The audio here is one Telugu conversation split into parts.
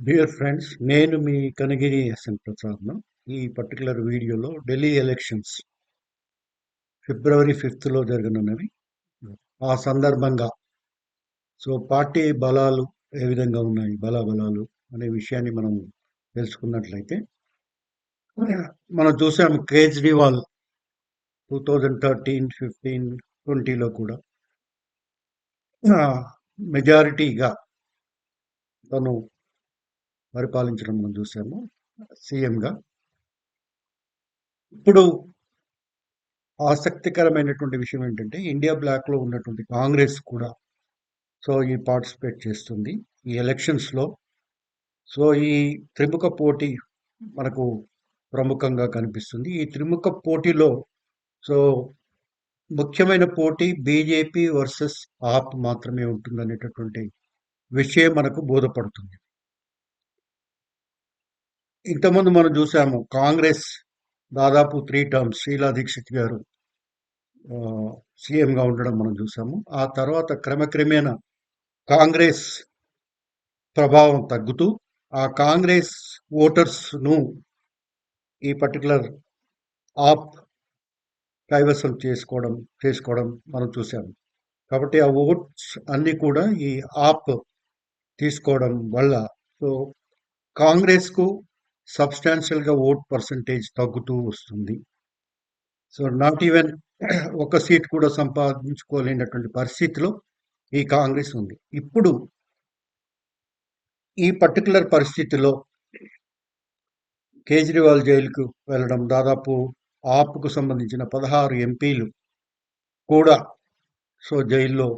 డియర్ ఫ్రెండ్స్ నేను మీ కనగిరి ఎస్ఎన్ ప్రసాద్ను. ఈ పర్టికులర్ వీడియోలో ఢిల్లీ ఎలక్షన్స్ ఫిబ్రవరి ఫిఫ్త్లో జరగనున్నవి ఆ సందర్భంగా సో పార్టీ బలాలు ఏ విధంగా ఉన్నాయి బలాబలాలు అనే విషయాన్ని మనం తెలుసుకున్నట్లయితే మనం చూసాము Kejriwal two thousand thirteen fifteen ట్వంటీలో కూడా మెజారిటీగా తను పరిపాలించడం మనం చూసాము. సీఎంగా ఇప్పుడు ఆసక్తికరమైనటువంటి విషయం ఏంటంటే ఇండియా బ్లాక్లో ఉన్నటువంటి కాంగ్రెస్ కూడా సో ఈ పార్టిసిపేట్ చేస్తుంది. ఈ ఎలక్షన్స్లో సో ఈ త్రిముఖ పోటీ మనకు ప్రముఖంగా కనిపిస్తుంది. ఈ త్రిముఖ పోటీలో సో ముఖ్యమైన పోటీ బీజేపీ వర్సెస్ ఆప్ మాత్రమే ఉంటుందనేటటువంటి విషయం మనకు బోధపడుతుంది. ఇంతకుముందు మనం చూసాము కాంగ్రెస్ దాదాపు త్రీ టర్మ్స్ శీలా దీక్షిత్ గారు సీఎంగా ఉండడం మనం చూసాము. ఆ తర్వాత క్రమక్రమేణా కాంగ్రెస్ ప్రభావం తగ్గుతూ ఆ కాంగ్రెస్ ఓటర్స్ను ఈ పర్టికులర్ ఆప్ కైవసం చేసుకోవడం చేసుకోవడం మనం చూసాము. కాబట్టి ఆ ఓట్స్ అన్నీ కూడా ఈ ఆప్ తీసుకోవడం వల్ల సో కాంగ్రెస్కు సబ్స్టాన్షియల్గా ఓట్ పర్సంటేజ్ తగ్గుతూ వస్తుంది. సో నాట్ ఈవెన్ ఒక సీట్ కూడా సంపాదించుకోలేనటువంటి పరిస్థితిలో ఈ కాంగ్రెస్ ఉంది. ఇప్పుడు ఈ పర్టికులర్ పరిస్థితిలో కేజ్రీవాల్ జైలుకు వెళ్ళడం దాదాపు ఆప్కు సంబంధించిన పదహారు ఎంపీలు కూడా సో జైల్లో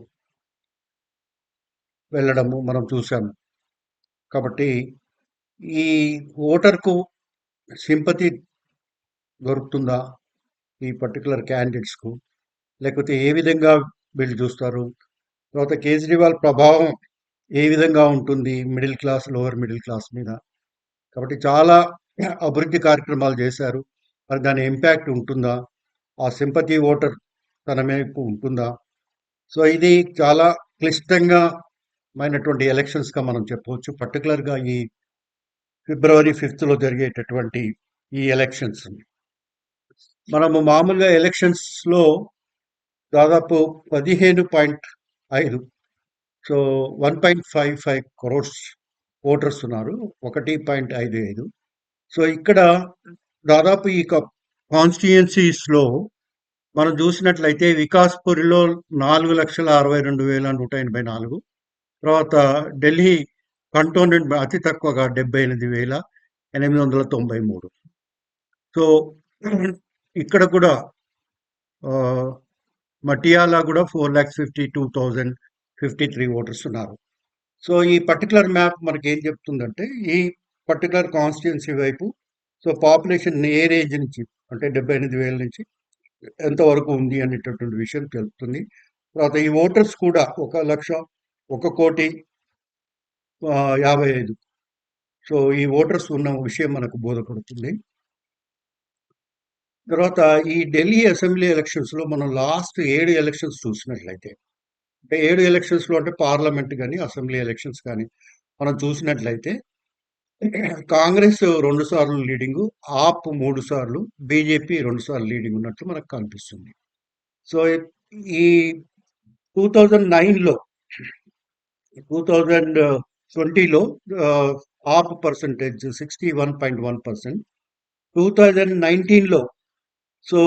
వెళ్ళడము మనం చూసాము కాబట్టి ఈ ఓటర్కు సింపతి దొరుకుతుందా? ఈ పర్టికులర్ క్యాండిడేట్స్కు? లేకపోతే ఏ విధంగా వీళ్ళు చూస్తారు? తర్వాత కేజ్రీవాల్ ప్రభావం ఏ విధంగా ఉంటుంది middle class lower middle class మీద? కాబట్టి చాలా అభివృద్ధి కార్యక్రమాలు చేశారు. మరి దాని ఇంపాక్ట్ ఉంటుందా? ఆ సింపతి ఓటర్ తన మేపు ఉంటుందా? సో ఇది చాలా క్లిష్టంగా మైనటువంటి ఎలక్షన్స్గా మనం చెప్పవచ్చు. పర్టికులర్గా ఈ ఫిబ్రవరి ఫిఫ్త్లో జరిగేటటువంటి ఈ ఎలక్షన్స్. మనము మామూలుగా ఎలక్షన్స్లో దాదాపు పదిహేను పాయింట్ ఐదు so one point five five crores voters ఉన్నారు. ఒకటి పాయింట్ ఐదు ఐదు. సో ఇక్కడ దాదాపు ఈ కాన్స్టిట్యుయెన్సీస్లో మనం చూసినట్లయితే వికాస్పూరిలో నాలుగు లక్షల అరవై రెండు వేల నూట ఎనభై నాలుగు తర్వాత ఢిల్లీ కంటోన్మెంట్ అతి తక్కువగా డెబ్బై ఎనిమిది వేల ఎనిమిది వందల తొంభై మూడు సో ఇక్కడ కూడా మటియాలా కూడా four lakhs fifty two thousand fifty three voters ఉన్నారు. సో ఈ పర్టికులర్ మ్యాప్ మనకి ఏం చెప్తుందంటే ఈ పర్టికులర్ కాన్స్టిట్యున్సీ వైపు సో పాపులేషన్ ఏ రేంజ్ నుంచి అంటే డెబ్బై ఎనిమిది వేల నుంచి ఎంతవరకు ఉంది అనేటటువంటి విషయం తెలుపుతుంది. తర్వాత ఈ ఓటర్స్ కూడా ఒక లక్ష ఒక కోటి యాభై ఐదు. సో ఈ ఓటర్స్ ఉన్న విషయం మనకు బోధపడుతుంది. తర్వాత ఈ ఢిల్లీ అసెంబ్లీ ఎలక్షన్స్లో మనం లాస్ట్ ఏడు ఎలక్షన్స్ చూసినట్లయితే అంటే ఏడు ఎలక్షన్స్లో అంటే పార్లమెంట్ కానీ అసెంబ్లీ ఎలక్షన్స్ కానీ మనం చూసినట్లయితే కాంగ్రెస్ రెండు సార్లు లీడింగ్ ఆప్ మూడు సార్లు బీజేపీ రెండు సార్లు లీడింగ్ ఉన్నట్లు మనకు కనిపిస్తుంది. సో ఈ టూ థౌజండ్ నైన్లో టూ థౌజండ్ ట్వంటీలో half percentage sixty one point one percent. Two thousand నైన్టీన్లో సో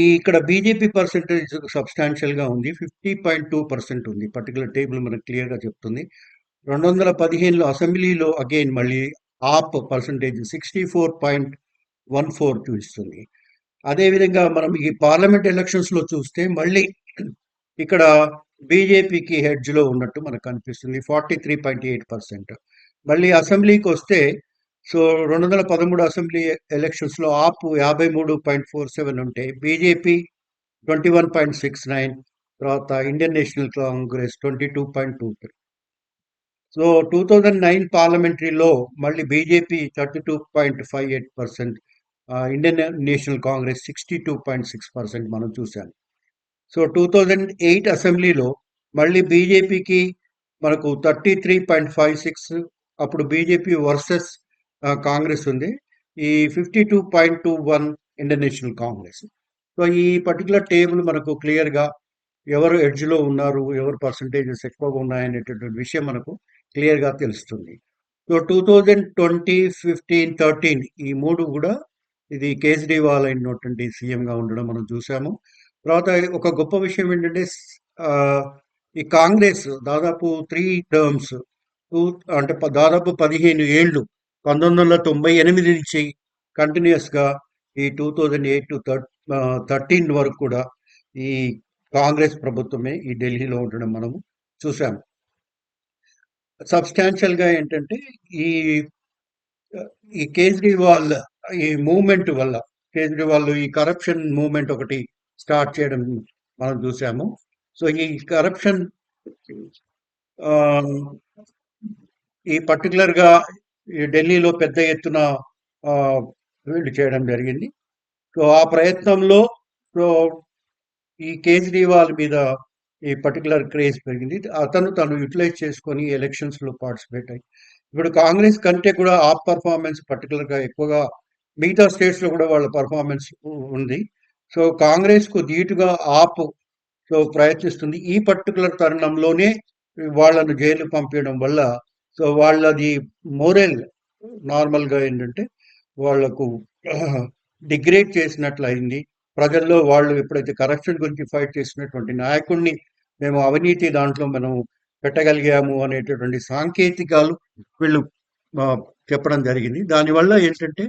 ఈ ఇక్కడ బీజేపీ పర్సెంటేజ్ సబ్స్టాన్షియల్గా ఉంది. ఫిఫ్టీ పాయింట్ టూ పర్సెంట్ ఉంది. పర్టికులర్ టేబుల్ మనకు క్లియర్గా చెప్తుంది. రెండు వందల పదిహేనులో అసెంబ్లీలో అగైన్ మళ్ళీ AAP percentage sixty four point one four చూపిస్తుంది అదేవిధంగా మనం ఈ పార్లమెంట్ ఎలక్షన్స్లో చూస్తే మళ్ళీ ఇక్కడ బీజేపీకి హెడ్జ్లో ఉన్నట్టు మనకు కనిపిస్తుంది. Forty three point eight percent. మళ్ళీ అసెంబ్లీకి వస్తే సో రెండు వందల పదమూడు అసెంబ్లీ ఎలక్షన్స్లో ఆప్ యాభై మూడు పాయింట్ ఫోర్ సెవెన్ ఉంటే BJP twenty one point six nine తర్వాత Indian National Congress twenty two point two three. So two thousand nine పార్లమెంటరీలో మళ్ళీ BJP thirty two point five eight percent Indian National Congress sixty two point six percent మనం చూసాం సో టూ థౌజండ్ ఎయిట్ అసెంబ్లీలో మళ్ళీ బీజేపీకి మనకు thirty three point five six అప్పుడు బీజేపీ వర్సెస్ కాంగ్రెస్ ఉంది. ఈ fifty two point two one international Congress. So ఈ పర్టికులర్ టేబుల్ మనకు క్లియర్గా ఎవరు ఎడ్జ్లో ఉన్నారు ఎవరు పర్సంటేజెస్ ఎక్కువగా ఉన్నాయనేటటువంటి విషయం మనకు క్లియర్గా తెలుస్తుంది. So two thousand twenty fifteen thirteen ఈ మూడు కూడా ఇది కేజ్రీవాల్ అయినటువంటి సీఎంగా ఉండడం మనం చూసాము తర్వాత ఒక గొప్ప విషయం ఏంటంటే ఈ కాంగ్రెస్ దాదాపు త్రీ టర్మ్స్ టూ అంటే దాదాపు పదిహేను ఏళ్ళు పంతొమ్మిది వందల తొంభై ఎనిమిది నుంచి కంటిన్యూస్గా ఈ two thousand eight to thirteen వరకు కూడా ఈ కాంగ్రెస్ ప్రభుత్వమే ఈ ఢిల్లీలో ఉండడం మనము చూసాము సబ్స్టాన్షియల్గా ఏంటంటే ఈ ఈ కేజ్రీవాల్ ఈ మూమెంట్ వల్ల కేజ్రీవాల్ ఈ కరప్షన్ మూమెంట్ ఒకటి స్టార్ట్ చేయడం మనం చూసాము. సో ఈ కరప్షన్ ఈ పర్టికులర్గా ఈ ఢిల్లీలో పెద్ద ఎత్తున వీళ్ళు చేయడం జరిగింది. సో ఆ ప్రయత్నంలో సో ఈ కేజ్రీవాల్ మీద ఈ పర్టికులర్ క్రేజ్ పెరిగింది. అతను తను యూటిలైజ్ చేసుకొని ఎలక్షన్స్లో పార్టిసిపేట్ అయ్యి ఇప్పుడు కాంగ్రెస్ కంటే కూడా ఆ పర్ఫార్మెన్స్ పర్టికులర్గా ఎక్కువగా మిగతా స్టేట్స్లో కూడా వాళ్ళ పర్ఫార్మెన్స్ ఉంది. సో కాంగ్రెస్కు ధీటుగా ఆప్ సో ప్రయత్నిస్తుంది ఈ పర్టికులర్ తరుణంలోనే వాళ్ళను జైలు పంపించడం వల్ల సో వాళ్ళది మోరల్ నార్మల్గా ఏంటంటే వాళ్ళకు డిగ్రేడ్ చేసినట్లు అయింది ప్రజల్లో వాళ్ళు ఎప్పుడైతే కరప్షన్ గురించి ఫైట్ చేసినటువంటి నాయకుడిని మేము అవినీతి దాంట్లో మనం పెట్టగలిగాము అనేటటువంటి సాంకేతికాలు వీళ్ళు చెప్పడం జరిగింది. దానివల్ల ఏంటంటే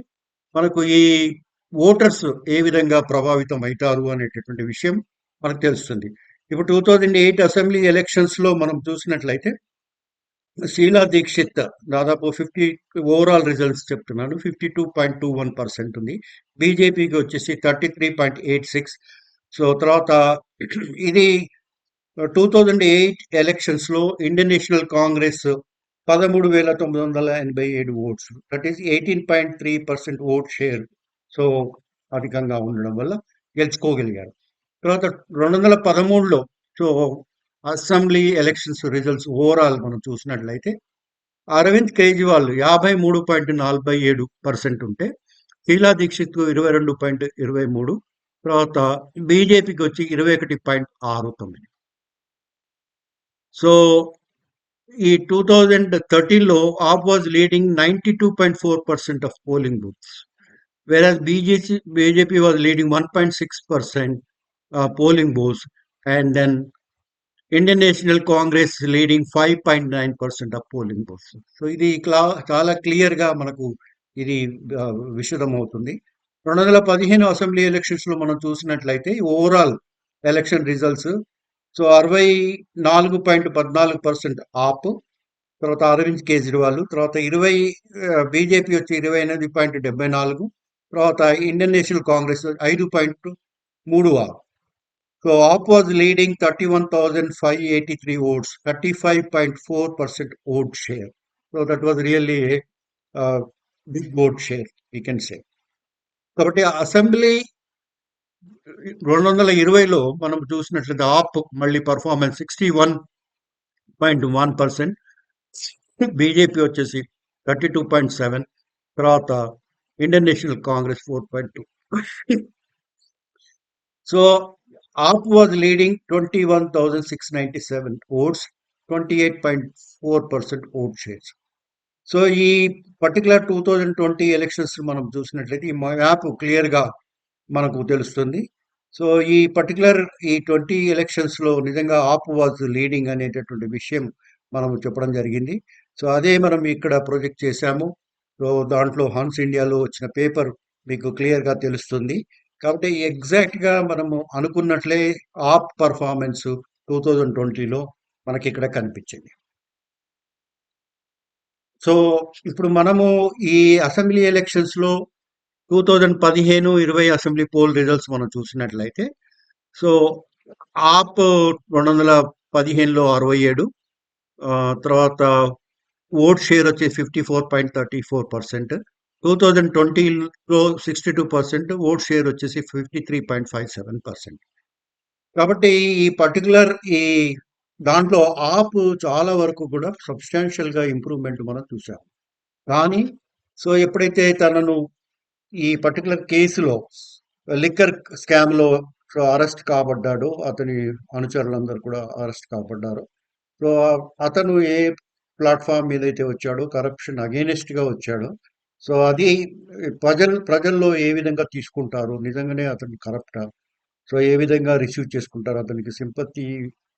మనకు ఈ ఓటర్స్ ఏ విధంగా ప్రభావితం అవుతారు అనేటటువంటి విషయం మనకు తెలుస్తుంది. ఇప్పుడు టూ థౌజండ్ ఎయిట్ అసెంబ్లీ ఎలక్షన్స్లో మనం చూసినట్లయితే శీలా దీక్షిత్ దాదాపు ఫిఫ్టీ ఓవరాల్ రిజల్ట్స్ చెప్తున్నాను fifty two point two one percent ఉంది. బీజేపీకి వచ్చేసి thirty three point eight six. So తర్వాత ఇది టూ థౌజండ్ ఎయిట్ ఎలక్షన్స్లో ఇండియన్ నేషనల్ కాంగ్రెస్ పదమూడు వేల తొమ్మిది వందల ఎనభై ఏడు votes. That is eighteen point three percent vote share. So అధికంగా ఉండడం వల్ల గెలుచుకోగలిగారు. తర్వాత రెండు వందల పదమూడులో so assembly elections results overall మనం చూసినట్లయితే అరవింద్ కేజ్రీవాల్ యాభై మూడు పాయింట్ నలభై ఏడు పర్సెంట్ ఉంటే శీలా దీక్షిత్ ఇరవై రెండు పాయింట్ ఇరవై మూడు తర్వాత బీజేపీకి వచ్చి ఇరవై ఒకటి పాయింట్ ఆరు తొమ్మిది. సో ఈ two thousand థర్టీన్లో AAP was leading ninety two point four percent of polling booths. Whereas BJP, BJP was leading 1.6% uh, polling booths, and then Indian National Congress leading five point nine percent of polling booths so ఇది క్లా చాలా క్లియర్గా మనకు ఇది విషదం అవుతుంది రెండు వందల పదిహేను అసెంబ్లీ ఎలక్షన్స్లో మనం చూసినట్లయితే ఓవరాల్ ఎలక్షన్ రిజల్ట్స్ సో అరవై నాలుగు పాయింట్ పద్నాలుగు పర్సెంట్ ఆప్ తర్వాత అరవింద్ కేజ్రీవాల్ తర్వాత ఇరవై బీజేపీ వచ్చి ఇరవై ఎనిమిది పాయింట్ డెబ్బై నాలుగు తర్వాత ఇండియన్ నేషనల్ కాంగ్రెస్ ఐదు పాయింట్ మూడు AAP so AAP was leading thirty one thousand five eighty three votes thirty five point four percent vote share so that was really big vote share we can say కాబట్టి అసెంబ్లీ రెండు వందల ఇరవైలో మనం చూసినట్లయితే ఆప్ మళ్ళీ performance sixty one point one percent BJP వచ్చేసి థర్టీ టూ పాయింట్ సెవెన్ తర్వాత Indian National Congress four point two so AAP was leading twenty one thousand six ninety seven votes twenty eight point four percent vote shares so ఈ particular two thousand twenty elections మనం చూసినట్లయితే ఈ మ్యాప్ క్లియర్గా మనకు తెలుస్తుంది. సో ఈ పర్టికులర్ ఈ ట్వంటీ ఎలక్షన్స్లో నిజంగా ఆప్ వాజ్ లీడింగ్ అనేటటువంటి విషయం మనం చెప్పడం జరిగింది. సో అదే మనం ఇక్కడ ప్రొజెక్ట్ చేశాము. దాంట్లో హన్స్ ఇండియాలో వచ్చిన పేపర్ మీకు క్లియర్గా తెలుస్తుంది. కాబట్టి ఎగ్జాక్ట్గా మనము అనుకున్నట్లే ఆప్ పర్ఫార్మెన్స్ టూ థౌజండ్ ట్వంటీలో మనకి ఇక్కడ కనిపించింది. సో ఇప్పుడు మనము ఈ అసెంబ్లీ ఎలక్షన్స్లో టూ థౌజండ్ పదిహేను ఇరవై అసెంబ్లీ పోల్ రిజల్ట్స్ మనం చూసినట్లయితే సో ఆప్ రెండు వందల పదిహేనులో అరవై ఏడు తర్వాత ఓట్ షేర్ వచ్చి fifty four point thirty four percent two thousand ట్వంటీలో sixty two percent vote share వచ్చేసి fifty three point five seven percent కాబట్టి ఈ పర్టికులర్ ఈ దాంట్లో ఆప్ చాలా వరకు కూడా సబ్స్టాన్షియల్‌గా ఇంప్రూవ్‌మెంట్ మనం చూసాం. కానీ సో ఎప్పుడైతే తనను ఈ పర్టికులర్ కేసులో లిక్కర్ స్కామ్‌లో సో అరెస్ట్ కాబడ్డాడు అతని అనుచరులందరూ కూడా అరెస్ట్ కాబడ్డారు. సో అతను ఏ ప్లాట్ఫామ్ మీద అయితే వచ్చాడో కరప్షన్ అగైనెస్ట్‌గా వచ్చాడో, సో అది ప్రజలు ప్రజల్లో ఏ విధంగా తీసుకుంటారు? నిజంగానే అతను కరప్టా? సో ఏ విధంగా రిసీవ్ చేసుకుంటారు? అతనికి సింపతి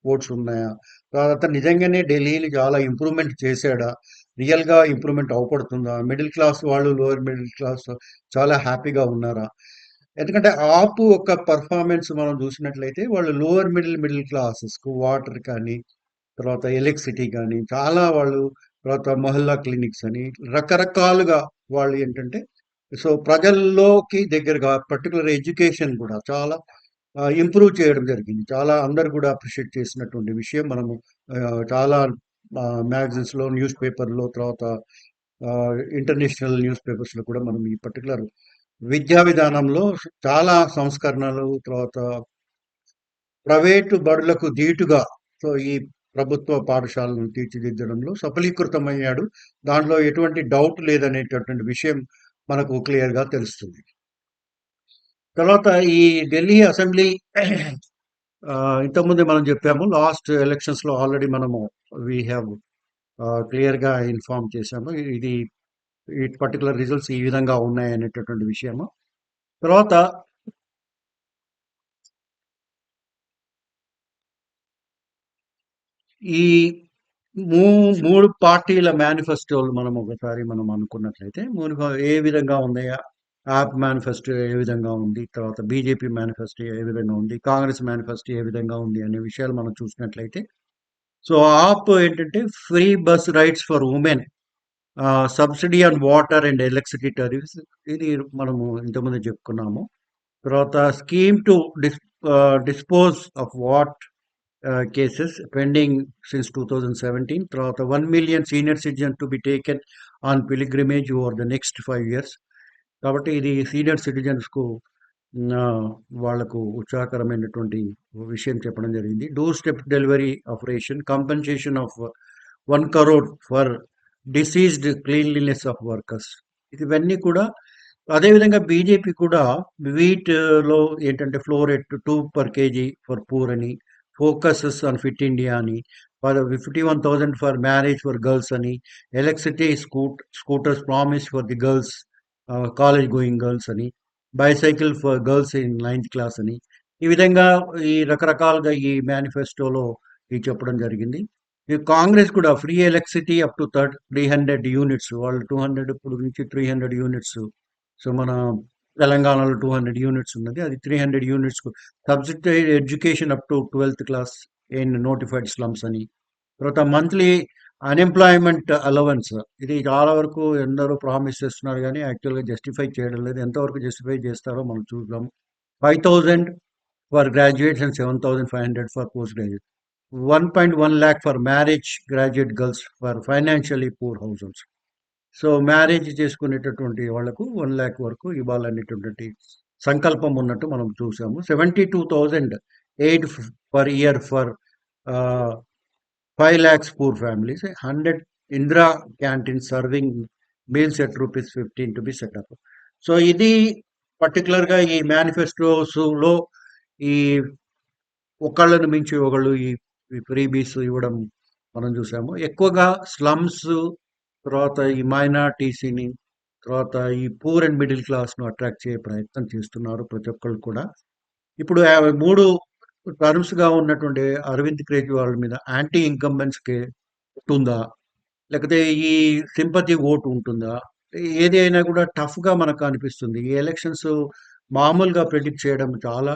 ఓట్స్ ఉన్నాయా? ఆహ్, అతను నిజంగానే ఢిల్లీని చాలా ఇంప్రూవ్‌మెంట్ చేశాడా? రియల్‌గా ఇంప్రూవ్‌మెంట్ అవపడుతుందా మిడిల్ క్లాస్ వాళ్ళు, లోయర్ మిడిల్ క్లాస్ చాలా హ్యాపీగా ఉన్నారా? ఎందుకంటే ఆపు ఒక పర్ఫార్మెన్స్ మనం చూసినట్లయితే వాళ్ళు లోయర్ మిడిల్, మిడిల్ క్లాసెస్‌కు వాటర్ కానీ, తర్వాత ఎలక్ట్రిసిటీ కానీ చాలా వాళ్ళు తర్వాత మహిళా క్లినిక్స్ అని రకరకాలుగా వాళ్ళు ఏంటంటే సో ప్రజల్లోకి దగ్గరగా పర్టికులర్ ఎడ్యుకేషన్ కూడా చాలా ఇంప్రూవ్ చేయడం జరిగింది. చాలా అందరు కూడా అప్రిషియేట్ చేసినటువంటి విషయం మనము చాలా మ్యాగజైన్స్‌లో, న్యూస్ పేపర్‌లో తర్వాత ఇంటర్నేషనల్ న్యూస్ పేపర్స్‌లో కూడా మనం ఈ పర్టికులర్ విద్యా విధానంలో చాలా సంస్కరణలు తర్వాత ప్రైవేటు బడులకు ధీటుగా సో ఈ ప్రభుత్వ పాఠశాలను తీర్చిదిద్దడంలో సఫలీకృతమయ్యాడు. దాంట్లో ఎటువంటి డౌట్ లేదనేటటువంటి విషయం మనకు క్లియర్‌గా తెలుస్తుంది. తర్వాత ఈ ఢిల్లీ అసెంబ్లీ ఇంతకుముందే మనం చెప్పాము. లాస్ట్ ఎలక్షన్స్‌లో ఆల్రెడీ మనము వి హ్యావ్ క్లియర్‌గా ఇన్ఫార్మ్ చేశాము. ఇది ఈ పర్టికులర్ రిజల్ట్స్ ఈ విధంగా ఉన్నాయనేటటువంటి విషయము. తర్వాత ఈ మూ మూడు పార్టీల మేనిఫెస్టోలు మనం ఒకసారి మనం అనుకున్నట్లయితే, మూడు ఏ విధంగా ఉన్నాయా? ఆప్ మేనిఫెస్టో ఏ విధంగా ఉంది? తర్వాత బీజేపీ మేనిఫెస్టో ఏ విధంగా ఉంది? కాంగ్రెస్ మేనిఫెస్టో ఏ విధంగా ఉంది? అనే విషయాలు మనం చూసినట్లయితే, సో ఆప్ ఏంటంటే free bus rides for women subsidy on water and electricity tariffs ఇది మనము ఇంతకుముందు చెప్పుకున్నాము. తర్వాత scheme to dis dispose of what ah, cases pending since 2017 తర్వాత 1,000,000 senior citizen to be taken on pilgrimage over the next 5 years. కాబట్టి ఇది సీనియర్ సిటిజన్స్‌కు వాళ్ళకు వాళ్ళకు ఉత్సాహకరమైనటువంటి విషయం చెప్పడం జరిగింది. Door step delivery of ration, compensation of one crore for deceased cleanliness of workers. ఇవన్నీ కూడా అదేవిధంగా బీజేపీ కూడా వీట్‌లో ఏంటంటే flour at two per KG for poor అని, ఫోకసెస్ ఆన్ ఫిట్ ఇండియా అని, for 51,000 for marriage for girls అని, electricity scoot scooters promise for the girls college going girls అని, bicycle for girls in ninth class అని, ఈ విధంగా ఈ రకరకాలుగా ఈ మేనిఫెస్టోలో ఇది చెప్పడం జరిగింది. ఈ కాంగ్రెస్ కూడా free electricity up to third 300 units వాళ్ళు 200 ఇప్పుడు నుంచి 300 యూనిట్స్. సో మన తెలంగాణలో 200 యూనిట్స్ ఉన్నది. అది 300 యూనిట్స్‌కు సబ్సిడైజ్డ్ ఎడ్యుకేషన్ అప్ టు 12థ్ క్లాస్ ఇన్ నోటిఫైడ్ స్లమ్స్ అని. తర్వాత మంత్లీ అన్‌ఎంప్లాయ్‌మెంట్ అలవెన్స్ ఇది చాలా వరకు ఎందరో ప్రామిస్ చేస్తున్నారు కానీ యాక్చువల్‌గా జస్టిఫై చేయడం లేదు. ఎంతవరకు జస్టిఫై చేస్తారో మనం చూద్దాం. 5,000 for graduates and 7,500 for post graduate. 1.1 lakh for marriage graduate girls for financially poor households. So marriage చేసుకునేటటువంటి వాళ్ళకు వన్ ల్యాక్ వరకు ఇవ్వాలనేటటువంటి సంకల్పం ఉన్నట్టు మనం చూసాము. 72,000 aid eight per year for five lakhs poor families. 100 Indira canteen serving meals at rupees 15 to be set up so ఇది పర్టిక్యులర్‌గా ఈ మేనిఫెస్టోస్‌లో ఈ ఒకళ్ళను మించి ఒకళ్ళు ఈ ఈ ఫ్రీబీస్ ఇవ్వడం మనం చూసాము. ఎక్కువగా స్లమ్స్ తర్వాత ఈ మైనార్టీసీని తర్వాత ఈ పూర్ అండ్ మిడిల్ క్లాస్‌ను అట్రాక్ట్ చేసే ప్రయత్నం చేస్తున్నారు ప్రతి ఒక్కళ్ళు కూడా. ఇప్పుడు ఆహ్, 3 టర్మ్స్‌గా ఉన్నటువంటి అరవింద్ కేజ్రీవాల్ మీద యాంటీ ఇన్కంబెన్స్‌కి ఉంటుందా? లేకపోతే ఈ సింపతి ఓట్ ఉంటుందా? ఏది అయినా కూడా టఫ్‌గా మనకు అనిపిస్తుంది. ఈ ఎలక్షన్స్ మామూలుగా ప్రెడిక్ట్ చేయడం చాలా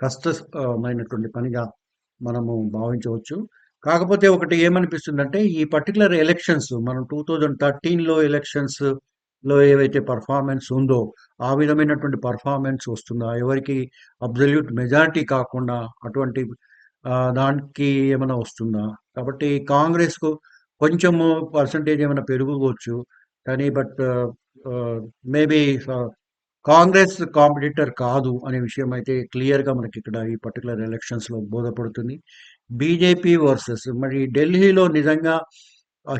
కష్టమైనటువంటి పనిగా మనము భావించవచ్చు. కాకపోతే ఒకటి ఏమనిపిస్తుందంటే ఈ పర్టికులర్ ఎలక్షన్స్ మనం 2013లో ఎలక్షన్స్‌లో ఏవైతే పర్ఫార్మెన్స్ ఉందో, ఆ విధమైనటువంటి పర్ఫార్మెన్స్ వస్తుందా? ఎవరికి అబ్సల్యూట్ మెజారిటీ కాకుండా అటువంటి దానికి ఏమైనా వస్తుందా? కాబట్టి కాంగ్రెస్‌కు కొంచెము పర్సెంటేజ్ ఏమైనా పెరుగుకోవచ్చు కానీ బట్ మేబీ కాంగ్రెస్ కాంపిటీటర్ కాదు అనే విషయం అయితే క్లియర్‌గా మనకి ఇక్కడ ఈ పర్టికులర్ ఎలక్షన్స్‌లో బోధపడుతుంది. బీజేపీ వర్సెస్ మరి ఢిల్లీలో నిజంగా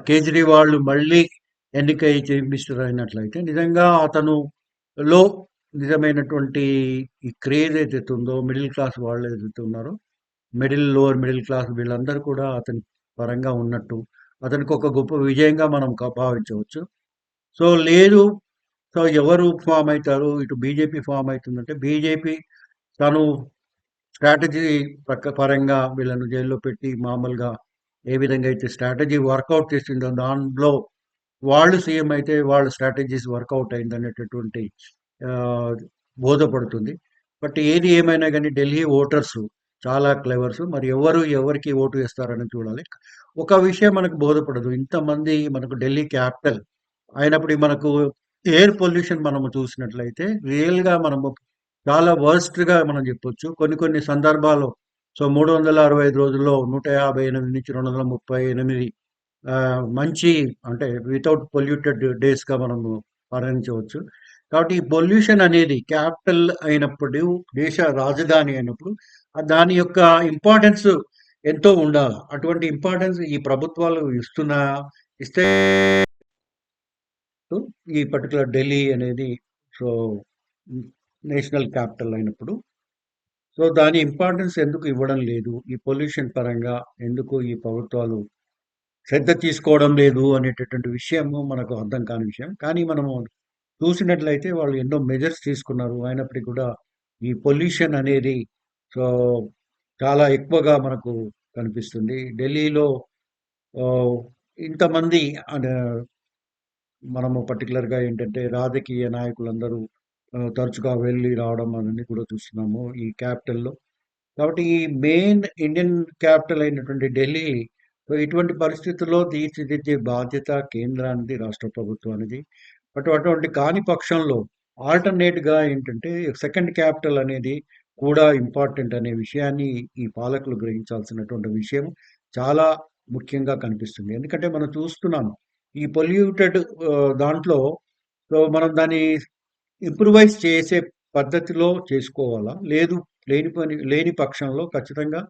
కేజ్రీవాల్ మళ్ళీ ఎన్నికై చీఫ్ మినిస్టర్ అయినట్లయితే నిజంగా అతను లో నిజమైనటువంటి ఈ క్రేజ్ ఏదైతే ఉందో మిడిల్ క్లాస్ వాళ్ళు ఏదైతే ఉన్నారో మిడిల్ లోవర్ మిడిల్ క్లాస్ వీళ్ళందరూ కూడా అతని పరంగా ఉన్నట్టు అతనికి ఒక గొప్ప విజయంగా మనం భావించవచ్చు. సో లేదు సో ఎవరు ఫామ్ అవుతారు ఇటు బీజేపీ ఫామ్ అవుతుందంటే బీజేపీ తను స్ట్రాటజీ ప్రక్క పరంగా వీళ్ళను జైల్లో పెట్టి మామూలుగా ఏ విధంగా అయితే స్ట్రాటజీ వర్కౌట్ చేసిందో దాంట్లో వాళ్ళు సీఎం అయితే వాళ్ళ స్ట్రాటజీస్ వర్కౌట్ అయింది అనేటటువంటి బోధపడుతుంది. బట్ ఏది ఏమైనా కానీ ఢిల్లీ ఓటర్స్ చాలా క్లెవర్స్. మరి ఎవరు ఎవరికి ఓటు వేస్తారని చూడాలి. ఒక విషయం మనకు బోధపడదు. ఇంతమంది మనకు ఢిల్లీ క్యాపిటల్ అయినప్పుడు మనకు ఎయిర్ పొల్యూషన్ మనము చూసినట్లయితే రియల్గా మనము చాలా వర్స్ట్గా మనం చెప్పొచ్చు. కొన్ని కొన్ని సందర్భాలు సో మూడు వందల అరవై ఐదు రోజుల్లో నూట యాభై ఎనిమిది నుంచి రెండు వందల ముప్పై ఎనిమిది మంచి అంటే వితౌట్ పొల్యూటెడ్ డేస్గా మనము పరిగణించవచ్చు కాబట్టి ఈ పొల్యూషన్ అనేది క్యాపిటల్ అయినప్పుడు దేశ రాజధాని అయినప్పుడు దాని యొక్క ఇంపార్టెన్స్ ఎంతో ఉండాలి. అటువంటి ఇంపార్టెన్స్ ఈ ప్రభుత్వాలు ఇస్తున్న ఇస్తే ఈ పర్టికులర్ ఢిల్లీ అనేది సో నేషనల్ క్యాపిటల్ అయినప్పుడు. సో దాని ఇంపార్టెన్స్ ఎందుకు ఇవ్వడం లేదు? ఈ పొల్యూషన్ పరంగా ఎందుకు ఈ ప్రభుత్వాలు శ్రద్ధ తీసుకోవడం లేదు అనేటటువంటి విషయము మనకు అర్థం కాని విషయం. కానీ మనము చూసినట్లయితే వాళ్ళు ఎన్నో మెజర్స్ తీసుకున్నారు. అయినప్పటికీ కూడా ఈ పొల్యూషన్ అనేది సో చాలా ఎక్కువగా మనకు కనిపిస్తుంది. ఢిల్లీలో ఇంతమంది అనే మనము పర్టికులర్గా ఏంటంటే రాజకీయ నాయకులందరూ తరచుగా వెళ్ళి రావడం అనేది కూడా చూస్తున్నాము ఈ క్యాపిటల్లో కాబట్టి ఈ మెయిన్ ఇండియన్ క్యాపిటల్ అయినటువంటి ఢిల్లీ ఇటువంటి పరిస్థితుల్లో తీర్చిదిద్దే బాధ్యత కేంద్రానికి రాష్ట్ర ప్రభుత్వానికి బట్ అటువంటి కాని పక్షంలో ఆల్టర్నేట్గా ఏంటంటే సెకండ్ క్యాపిటల్ అనేది కూడా ఇంపార్టెంట్ అనే విషయాన్ని ఈ పాలకులు గ్రహించాల్సినటువంటి విషయం చాలా ముఖ్యంగా కనిపిస్తుంది. ఎందుకంటే మనం చూస్తున్నాము ఈ పొల్యూటెడ్ దాంట్లో సో మనం దాన్ని ఇంప్రూవైజ్ చేసే పద్ధతిలో చేసుకోవాలా? లేదు లేని పని లేని పక్షంలో ఖచ్చితంగా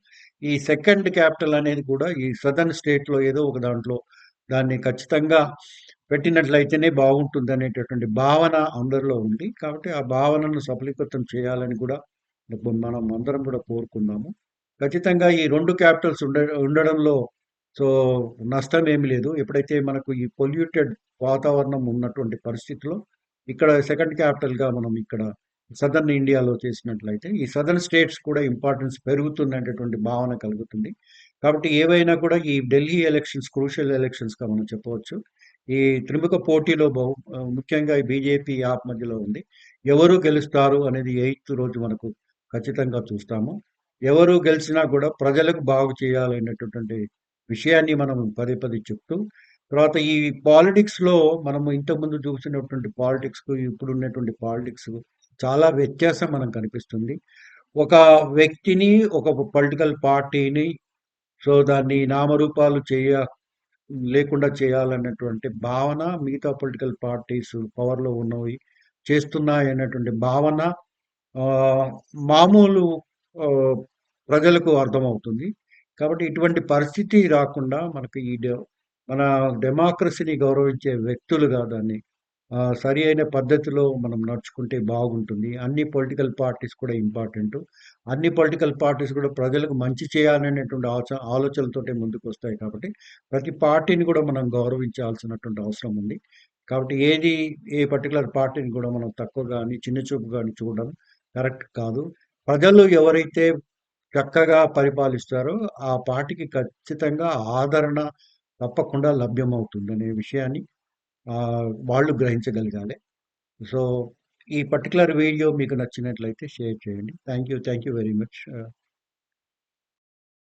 ఈ సెకండ్ క్యాపిటల్ అనేది కూడా ఈ సదర్న్ స్టేట్లో ఏదో ఒక దాంట్లో దాన్ని ఖచ్చితంగా పెట్టినట్లయితేనే బాగుంటుంది అనేటటువంటి భావన అందరిలో ఉంది. కాబట్టి ఆ భావనను సఫలీకృతం చేయాలని కూడా మనం అందరం కూడా కోరుకున్నాము ఖచ్చితంగా ఈ రెండు క్యాపిటల్స్ ఉండ ఉండడంలో సో నష్టం ఏమి లేదు. ఎప్పుడైతే మనకు ఈ పొల్యూటెడ్ వాతావరణం ఉన్నటువంటి పరిస్థితిలో ఇక్కడ సెకండ్ క్యాపిటల్గా మనం ఇక్కడ సదర్న్ ఇండియాలో చేసినట్లయితే ఈ సదర్న్ స్టేట్స్ కూడా ఇంపార్టెన్స్ పెరుగుతుందనేటువంటి భావన కలుగుతుంది. కాబట్టి ఏవైనా కూడా ఈ ఢిల్లీ ఎలక్షన్స్ క్రూషియల్ ఎలక్షన్స్గా మనం చెప్పవచ్చు. ఈ త్రిముఖ పోటీలో బహు ముఖ్యంగా ఈ బీజేపీ యాప్ మధ్యలో ఉంది. ఎవరు గెలుస్తారు అనేది ఎయిత్ రోజు మనకు ఖచ్చితంగా చూస్తాము. ఎవరు గెలిచినా కూడా ప్రజలకు బాగు చేయాలనేటటువంటి విషయాన్ని మనం పదే పదే చెప్తూ తర్వాత ఈ పాలిటిక్స్లో మనం ఇంతకుముందు చూసినటువంటి పాలిటిక్స్ ఇప్పుడు ఉన్నటువంటి పాలిటిక్స్ చాలా వ్యత్యాసం మనం కనిపిస్తుంది. ఒక వ్యక్తిని ఒక పొలిటికల్ పార్టీని సో దాన్ని నామరూపాలు చేయ లేకుండా చేయాలన్నటువంటి భావన మిగతా పొలిటికల్ పార్టీస్ పవర్లో ఉన్నవి చేస్తున్నాయి అన్నటువంటి భావన మామూలు ప్రజలకు అర్థమవుతుంది. కాబట్టి ఇటువంటి పరిస్థితి రాకుండా మనకు ఈ మన డెమోక్రసీని గౌరవించే వ్యక్తులుగా దాన్ని సరి అయిన పద్ధతిలో మనం నడుచుకుంటే బాగుంటుంది. అన్ని పొలిటికల్ పార్టీస్ కూడా ఇంపార్టెంట్. అన్ని పొలిటికల్ పార్టీస్ కూడా ప్రజలకు మంచి చేయాలనేటువంటి ఆచ ఆలోచనలతోటే ముందుకు వస్తాయి కాబట్టి ప్రతి పార్టీని కూడా మనం గౌరవించాల్సినటువంటి అవసరం ఉంది. కాబట్టి ఏది ఏ పర్టికులర్ పార్టీని కూడా మనం తక్కువ కానీ చిన్న చూపు కానీ చూడడం కరెక్ట్ కాదు. ప్రజలు ఎవరైతే చక్కగా పరిపాలిస్తారో ఆ పార్టీకి ఖచ్చితంగా ఆదరణ తప్పకుండా లభ్యమవుతుందనే అనే విషయాన్ని వాళ్ళు గ్రహించగలగాలి. సో ఈ పర్టికులర్ వీడియో మీకు నచ్చినట్లయితే షేర్ చేయండి. Thank you thank you very much.